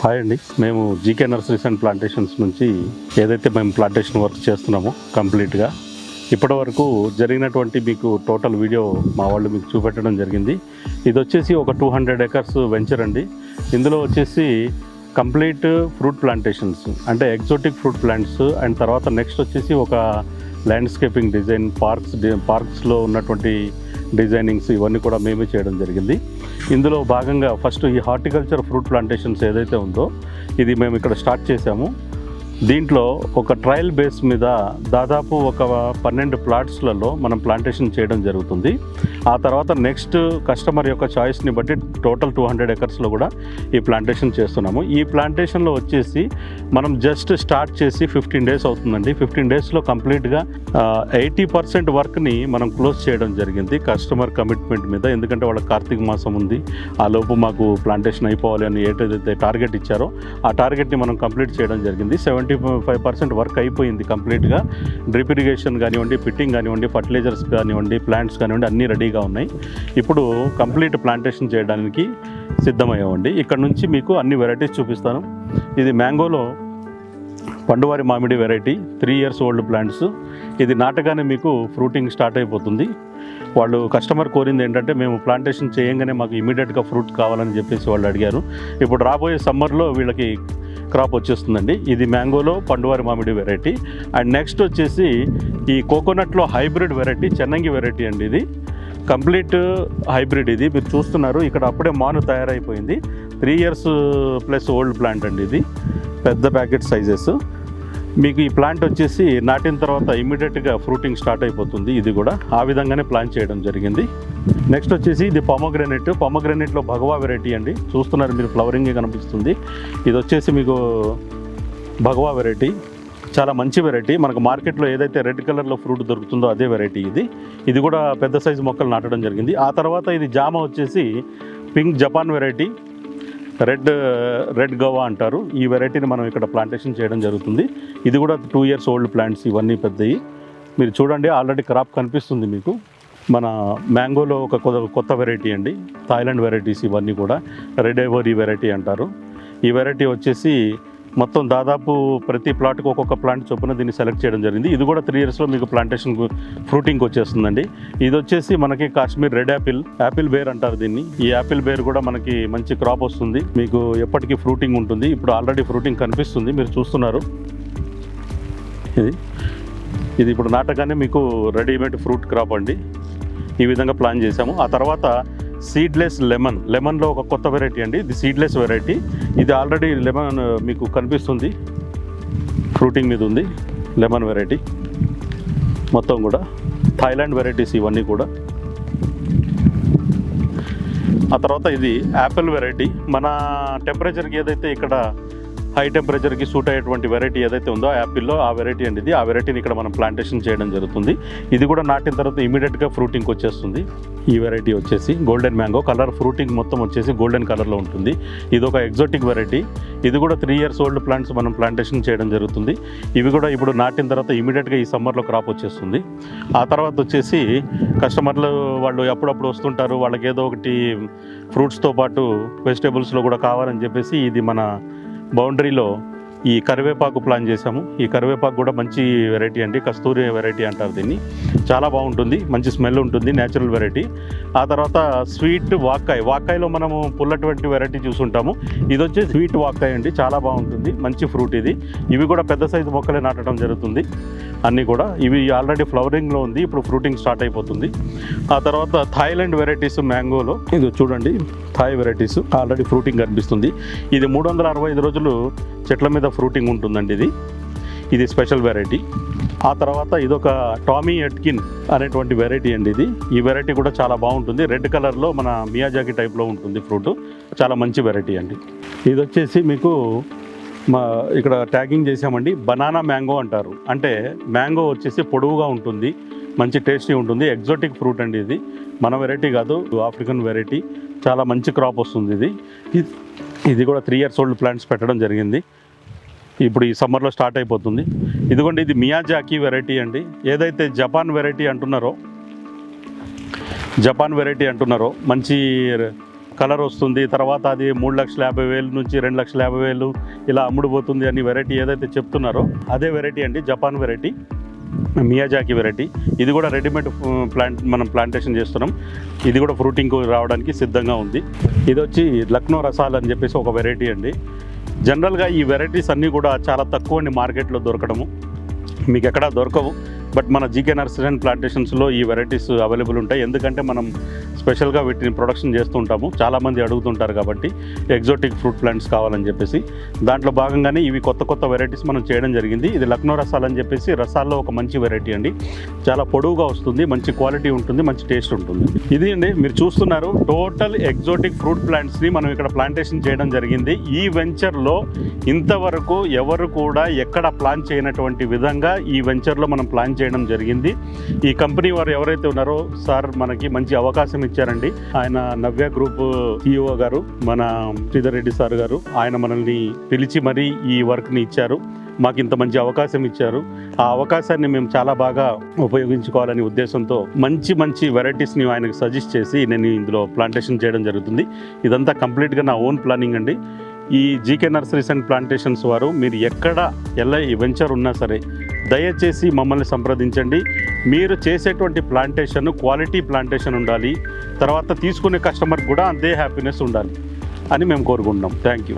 Hi అండి. మేము GK nurseries and plantations నుంచి ఏదైతే మేము ప్లాంటేషన్ వర్క్ చేస్తున్నామో కంప్లీట్గా ఇప్పటి వరకు జరిగినటువంటి మీకు టోటల్ వీడియో మా వాళ్ళు మీకు చూపెట్టడం జరిగింది. ఇది వచ్చేసి ఒక టూ హండ్రెడ్ ఎకర్స్ వెంచర్ అండి. ఇందులో వచ్చేసి కంప్లీట్ ఫ్రూట్ ప్లాంటేషన్స్ అంటే ఎగ్జోటిక్ ఫ్రూట్ ప్లాంట్స్ అండ్ తర్వాత నెక్స్ట్ వచ్చేసి ఒక ల్యాండ్స్కేపింగ్ డిజైన్ పార్క్స్ పార్క్స్లో ఉన్నటువంటి డిజైనింగ్స్ ఇవన్నీ కూడా మేమే చేయడం జరిగింది. ఇందులో భాగంగా ఫస్ట్ ఈ హార్టికల్చర్ ఫ్రూట్ ప్లాంటేషన్స్ ఏదైతే ఉందో ఇది మేము ఇక్కడ స్టార్ట్ చేసాము దీంట్లో ఒక ట్రయల్ బేస్ మీద దాదాపు ఒక పన్నెండు ప్లాట్స్లలో మనం ప్లాంటేషన్ చేయడం జరుగుతుంది. ఆ తర్వాత నెక్స్ట్ కస్టమర్ యొక్క చాయిస్ని బట్టి టోటల్ టూ హండ్రెడ్ ఎకర్స్లో కూడా ఈ ప్లాంటేషన్ చేస్తున్నాము. ఈ ప్లాంటేషన్లో వచ్చేసి మనం జస్ట్ స్టార్ట్ చేసి ఫిఫ్టీన్ డేస్ అవుతుందండి. ఫిఫ్టీన్ డేస్లో కంప్లీట్గా ఎయిటీ పర్సెంట్ వర్క్ని మనం క్లోజ్ చేయడం జరిగింది కస్టమర్ కమిట్మెంట్ మీద. ఎందుకంటే వాళ్ళ కార్తీక మాసం ఉంది. ఆ లోపు మాకు ప్లాంటేషన్ అయిపోవాలి అని ఏదైతే టార్గెట్ ఇచ్చారో ఆ టార్గెట్ని మనం కంప్లీట్ చేయడం జరిగింది. సెవెంటీ ఫైవ్ పర్సెంట్ వర్క్ అయిపోయింది కంప్లీట్గా. డ్రిప్ ఇరిగేషన్ కానివ్వండి ఫిట్టింగ్ కానివ్వండి ఫర్టిలైజర్స్ కానివ్వండి ప్లాంట్స్ కానివ్వండి అన్నీ రెడీగా ఉన్నాయి. ఇప్పుడు కంప్లీట్ ప్లాంటేషన్ చేయడానికి సిద్ధమయ్యామండి. ఇక్కడ నుంచి మీకు అన్ని వెరైటీస్ చూపిస్తాను. ఇది మ్యాంగోలో పండువారి మామిడి variety three years old plants ఇది నాటగానే మీకు ఫ్రూటింగ్ స్టార్ట్ అయిపోతుంది. వాళ్ళు కస్టమర్ కోరింది ఏంటంటే మేము ప్లాంటేషన్ చేయంగానే మాకు ఇమీడియట్గా ఫ్రూట్ కావాలని చెప్పేసి వాళ్ళు అడిగారు. ఇప్పుడు రాబోయే సమ్మర్లో వీళ్ళకి క్రాప్ వచ్చేస్తుందండి. ఇది మ్యాంగోలో పండువారి మామిడి వెరైటీ. అండ్ నెక్స్ట్ వచ్చేసి ఈ కోకోనట్లో హైబ్రిడ్ వెరైటీ చెన్నంగి వెరైటీ అండి ఇది. కంప్లీట్ హైబ్రిడ్ ఇది. మీరు చూస్తున్నారు ఇక్కడ అప్పుడే మాను తయారైపోయింది. Three years plus old plant అండి ఇది. పెద్ద ప్యాకెట్ సైజెస్ మీకు ఈ ప్లాంట్ వచ్చేసి నాటిన తర్వాత ఇమీడియట్గా ఫ్రూటింగ్ స్టార్ట్ అయిపోతుంది. ఇది కూడా ఆ విధంగానే ప్లాన్ చేయడం జరిగింది. నెక్స్ట్ వచ్చేసి ఇది పామోగ్రానైట్ పామోగ్రానైట్లో భగవా వెరైటీ అండి. చూస్తున్నారు మీరు ఫ్లవరింగ్ కనిపిస్తుంది. ఇది వచ్చేసి మీకు భగవా వెరైటీ చాలా మంచి వెరైటీ మనకు మార్కెట్లో ఏదైతే రెడ్ కలర్లో ఫ్రూట్ దొరుకుతుందో అదే వెరైటీ ఇది. ఇది కూడా పెద్ద సైజు మొక్కలు నాటడం జరిగింది. ఆ తర్వాత ఇది జామ వచ్చేసి pink Japan variety red red guava అంటారు. ఈ వెరైటీని మనం ఇక్కడ ప్లాంటేషన్ చేయడం జరుగుతుంది. ఇది కూడా టూ ఇయర్స్ ఓల్డ్ ప్లాంట్స్ ఇవన్నీ పెద్దవి మీరు చూడండి ఆల్రెడీ క్రాప్ కనిపిస్తుంది మీకు. మన మ్యాంగోలో ఒక కొత్త కొత్త వెరైటీ అండి. థాయిలాండ్ వెరైటీస్ ఇవన్నీ కూడా. రెడ్ ఎవరీ వెరైటీ అంటారు. ఈ వెరైటీ వచ్చేసి మొత్తం దాదాపు ప్రతి ప్లాట్కి ఒక్కొక్క ప్లాంట్ చొప్పున దీన్ని సెలెక్ట్ చేయడం జరిగింది. ఇది కూడా త్రీ ఇయర్స్లో మీకు ప్లాంటేషన్ ఫ్రూటింగ్ వచ్చేస్తుందండి. ఇది వచ్చేసి మనకి Kashmir red apple apple ber అంటారు దీన్ని. ఈ యాపిల్ బేర్ కూడా మనకి మంచి క్రాప్ వస్తుంది. మీకు ఎప్పటికీ ఫ్రూటింగ్ ఉంటుంది. ఇప్పుడు ఆల్రెడీ ఫ్రూటింగ్ కనిపిస్తుంది. మీరు చూస్తున్నారు. ఇది. ఇది ఇప్పుడు నాటగానే మీకు రెడీమేడ్ ఫ్రూట్ క్రాప్ అండి. ఈ విధంగా ప్లాన్ చేసాము ఆ తర్వాత సీడ్లెస్ లెమన్. లెమన్లో ఒక కొత్త వెరైటీ అండి. ఇది సీడ్లెస్ వెరైటీ. ఇది ఆల్రెడీ లెమన్ మీకు కనిపిస్తుంది. ఫ్రూటింగ్ మీద ఉంది. Lemon variety. మొత్తం కూడా. థాయిలాండ్ వెరైటీస్ ఇవన్నీ కూడా. ఆ తర్వాత ఇది యాపిల్ వెరైటీ. మన టెంపరేచర్కి ఏదైతే ఇక్కడ హై టెంపరేచర్కి సూట్ అయ్యేటువంటి వెరైటీ ఏదైతే ఉందో ఆ యాపిల్లో ఆ వెరైటీ అండి ఇది. ఆ వెరైటీని ఇక్కడ మనం ప్లాంటేషన్ చేయడం జరుగుతుంది. ఇది కూడా నాటిన తర్వాత ఇమీడియట్గా ఫ్రూటింగ్ వచ్చేస్తుంది. ఈ వెరైటీ వచ్చేసి గోల్డెన్ మ్యాంగో కలర్ ఫ్రూటింగ్ మొత్తం వచ్చేసి గోల్డెన్ కలర్లో ఉంటుంది. ఇది ఒక ఎగ్జోటిక్ వెరైటీ. ఇది కూడా త్రీ ఇయర్స్ ఓల్డ్ ప్లాంట్స్ మనం ప్లాంటేషన్ చేయడం జరుగుతుంది. ఇవి కూడా ఇప్పుడు నాటిన తర్వాత ఇమీడియట్గా ఈ సమ్మర్లో క్రాప్ వచ్చేస్తుంది. ఆ తర్వాత వచ్చేసి కస్టమర్లు వాళ్ళు ఎప్పుడప్పుడు వస్తుంటారు. వాళ్ళకి ఏదో ఒకటి ఫ్రూట్స్తో పాటు వెజిటేబుల్స్లో కూడా కావాలని చెప్పేసి ఇది మన బౌండరీలో ఈ కరివేపాకు ప్లాన్ చేసాము ఈ కరివేపాకు కూడా మంచి వెరైటీ అండి. కస్తూరి వెరైటీ అంటారు దీన్ని. చాలా బాగుంటుంది. మంచి స్మెల్ ఉంటుంది. నేచురల్ వెరైటీ ఆ తర్వాత స్వీట్ వాక్కాయ్ వాక్కాయలో మనము పుల్లటువంటి వెరైటీ చూసుంటాము. ఇది వచ్చి స్వీట్ వాక్కాయ్ అండి. చాలా బాగుంటుంది. మంచి ఫ్రూట్ ఇది. ఇవి కూడా పెద్ద సైజు మొక్కలే నాటడం జరుగుతుంది. అన్నీ కూడా. ఇవి ఆల్రెడీ ఫ్లవరింగ్లో ఉంది. ఇప్పుడు ఫ్రూటింగ్ స్టార్ట్ అయిపోతుంది. ఆ తర్వాత థాయిలాండ్ వెరైటీస్ మ్యాంగోలో ఇది చూడండి. థాయ్ వెరైటీస్ ఆల్రెడీ ఫ్రూటింగ్ కనిపిస్తుంది. ఇది మూడు వందల అరవై ఐదు రోజులు చెట్ల మీద ఫ్రూటింగ్ ఉంటుందండి ఇది. ఇది స్పెషల్ వెరైటీ. ఆ తర్వాత ఇదొక టామీ ఎట్కిన్ అనేటువంటి వెరైటీ అండి ఇది. ఈ వెరైటీ కూడా చాలా బాగుంటుంది. రెడ్ కలర్లో మన మియాజాకి టైప్లో ఉంటుంది ఫ్రూట్. చాలా మంచి వెరైటీ అండి. ఇది వచ్చేసి మీకు మా ఇక్కడ ట్యాగింగ్ చేసామండి బనానా మ్యాంగో అంటారు. అంటే మ్యాంగో వచ్చేసి పొడవుగా ఉంటుంది. మంచి టేస్టీ ఉంటుంది. ఎగ్జోటిక్ ఫ్రూట్ అండి ఇది. మన వెరైటీ కాదు ఆఫ్రికన్ వెరైటీ. చాలా మంచి క్రాప్ వస్తుంది ఇది ఇది- ఇది కూడా త్రీ ఇయర్స్ ఓల్డ్ ప్లాంట్స్ పెట్టడం జరిగింది. ఇప్పుడు ఈ సమ్మర్లో స్టార్ట్ అయిపోతుంది. ఇదిగోండి ఇది మియాజాకి వెరైటీ అండి. ఏదైతే జపాన్ వెరైటీ అంటున్నారో జపాన్ వెరైటీ అంటున్నారో మంచి కలర్ వస్తుంది. తర్వాత అది మూడు లక్షల యాభై వేలు నుంచి రెండు లక్షల యాభై వేలు ఇలా అమ్ముడుపోతుంది అని వెరైటీ ఏదైతే చెప్తున్నారో అదే వెరైటీ అండి జపాన్ వెరైటీ మియాజాకి వెరైటీ. ఇది కూడా రెడీమేడ్ ప్లాంట్ మనం ప్లాంటేషన్ చేస్తున్నాం. ఇది కూడా ఫ్రూటింగ్ రావడానికి సిద్ధంగా ఉంది. ఇది వచ్చి లక్నో రసాల్ అని చెప్పేసి ఒక వెరైటీ అండి. జనరల్గా ఈ వెరైటీస్ అన్నీ కూడా చాలా తక్కువ అండి మార్కెట్లో దొరకడము. మీకు ఎక్కడా దొరకవు. బట్ మన జీకే నర్సరీ అండ్ ప్లాంటేషన్స్లో ఈ వెరైటీస్ అవైలబుల్ ఉంటాయి. ఎందుకంటే మనం స్పెషల్గా వీటిని ప్రొడక్షన్ చేస్తూ ఉంటాము చాలామంది అడుగుతుంటారు కాబట్టి ఎగ్జోటిక్ ఫ్రూట్ ప్లాంట్స్ కావాలని చెప్పేసి. దాంట్లో భాగంగానే ఇవి కొత్త కొత్త వెరైటీస్ మనం చేయడం జరిగింది. ఇది లక్నో రసాలు అని చెప్పేసి రసాల్లో ఒక మంచి వెరైటీ అండి. చాలా పొడవుగా వస్తుంది మంచి క్వాలిటీ ఉంటుంది మంచి టేస్ట్ ఉంటుంది. ఇది అండి మీరు చూస్తున్నారు టోటల్ ఎగ్జోటిక్ ఫ్రూట్ ప్లాంట్స్ని మనం ఇక్కడ ప్లాంటేషన్ చేయడం జరిగింది. ఈ వెంచర్లో ఇంతవరకు ఎవరు కూడా ఎక్కడ ప్లాన్ చేయనటువంటి విధంగా ఈ వెంచర్లో మనం ప్లాన్ చేయడం జరిగింది. ఈ కంపెనీ వారు ఎవరైతే ఉన్నారో సార్ మనకి మంచి అవకాశం ఇచ్చారండి. ఆయన నవ్య గ్రూప్ సిఇఓ గారు మన శ్రీధర్ రెడ్డి సార్ గారు ఆయన మనల్ని పిలిచి మరీ ఈ వర్క్ని ఇచ్చారు. మాకు ఇంత మంచి అవకాశం ఇచ్చారు. ఆ అవకాశాన్ని మేము చాలా బాగా ఉపయోగించుకోవాలనే ఉద్దేశంతో మంచి మంచి వెరైటీస్ని ఆయనకు సజెస్ట్ చేసి నేను ఇందులో ప్లాంటేషన్ చేయడం జరుగుతుంది. ఇదంతా కంప్లీట్గా నా ఓన్ ప్లానింగ్ అండి. ఈ జీకే నర్సరీస్ అండ్ ప్లాంటేషన్స్ వారు మీరు ఎక్కడ ఎలా ఈ వెంచర్ ఉన్నా సరే దయచేసి మమ్మల్ని సంప్రదించండి. మీరు చేసేటువంటి ప్లాంటేషన్ క్వాలిటీ ప్లాంటేషన్ ఉండాలి. తర్వాత తీసుకునే కస్టమర్ కూడా అంతే హ్యాపీనెస్ ఉండాలి అని మేము కోరుకుంటున్నాం. Thank you.